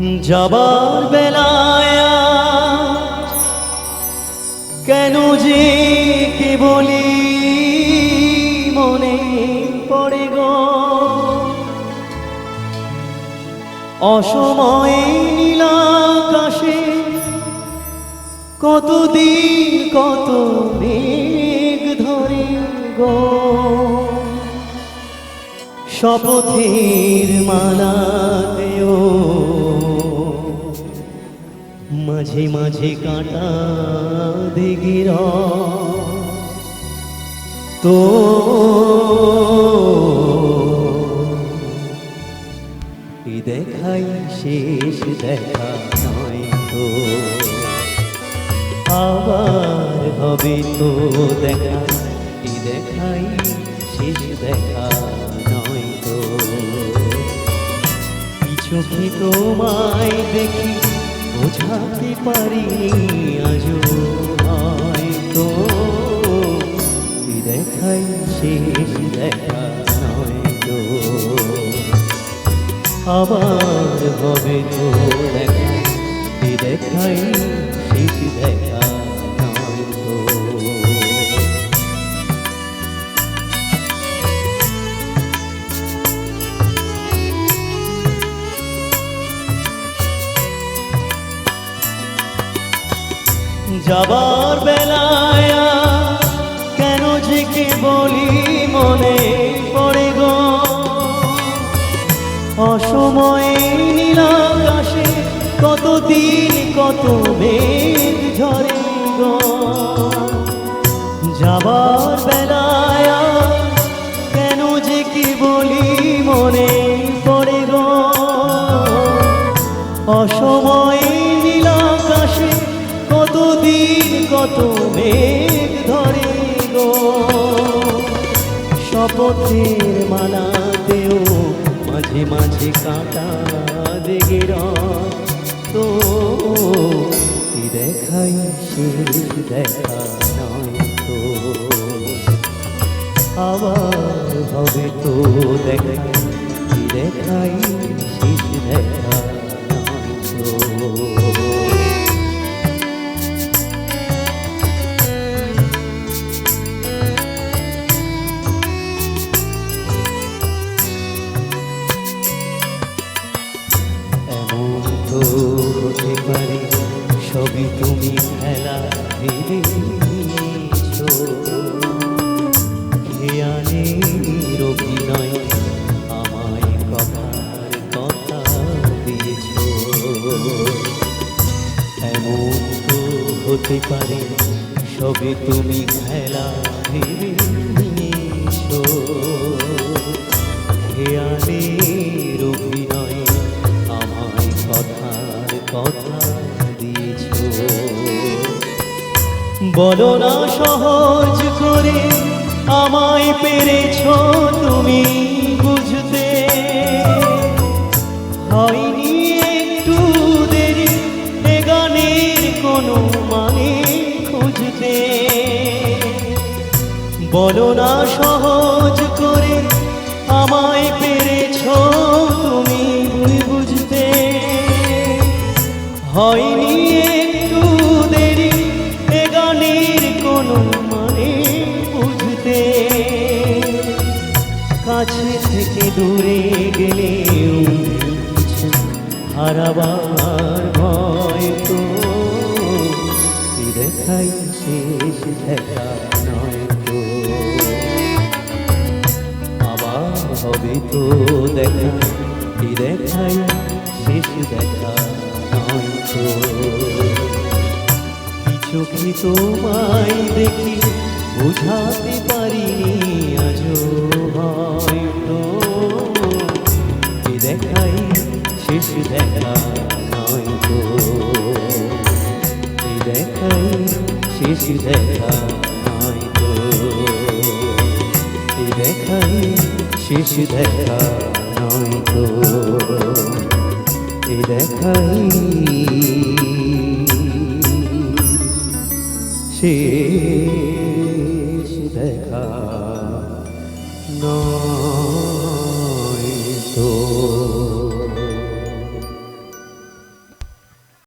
যাবার বেলায় কেন যে কে বলি মনে পড়ে গো? অসময়ে নীলাকাশে কতদিন কত মেঘ ধরে গো? শপথের মালাতেও মাঝে মাঝে কাটা দিগির তো দেখাই শেষ দেখা নয় তো। আবার হবে তো দেখা দেখাই শেষ দেখা নয় তো। চোখে তোমায় দেখি? বোঝাতে পারি আজও হয়তো। দেখাই শেষ দেখা নয় তো আবার হবে তো দেখাই যাবার বেলায় কেন যে কে বলি মনে পড়ে গো? অসময়ে নীলাকাশে কতদিন কত মেঘ ঝরে গো? যাবার কত মেঘ ধরে গো। শপথের মালাতেও মাঝে মাঝে কাটা দেগে তো দেখাই শেষ দেখা তো। আবার হবে তো দেখা এই দেখাই শেষ দেখা তো। ভেবেছ খেয়ালের আমায় কথার কথা দিয়েছ। এমন হতে পারে সবে তুমি খেলা ভেবেছ বলো না সহজ করে, আমায় পেরেছ তুমি বুঝতে। হয়নি একটু দেরি গানের কোনো মানে খুঁজতে। বলো না সহজ করে, আমায় পেরেছ তুমি বুঝতে। হয়নি কাছে থেকে দূরে গেলেও কিছু হারাবার ভয় তো দেখাই শেষ দেখা নয় তো। আবার হবে তো দেখা দেখাই শেষ দেখা নয় তো। চোখে তোমায় দেখি, বুঝাতে পারিনি আজও। দেখাই শেষ দেখা নয় তো। দেখাই শেষ দেখা নয় তো। দেখাই শেষ দেখা নয়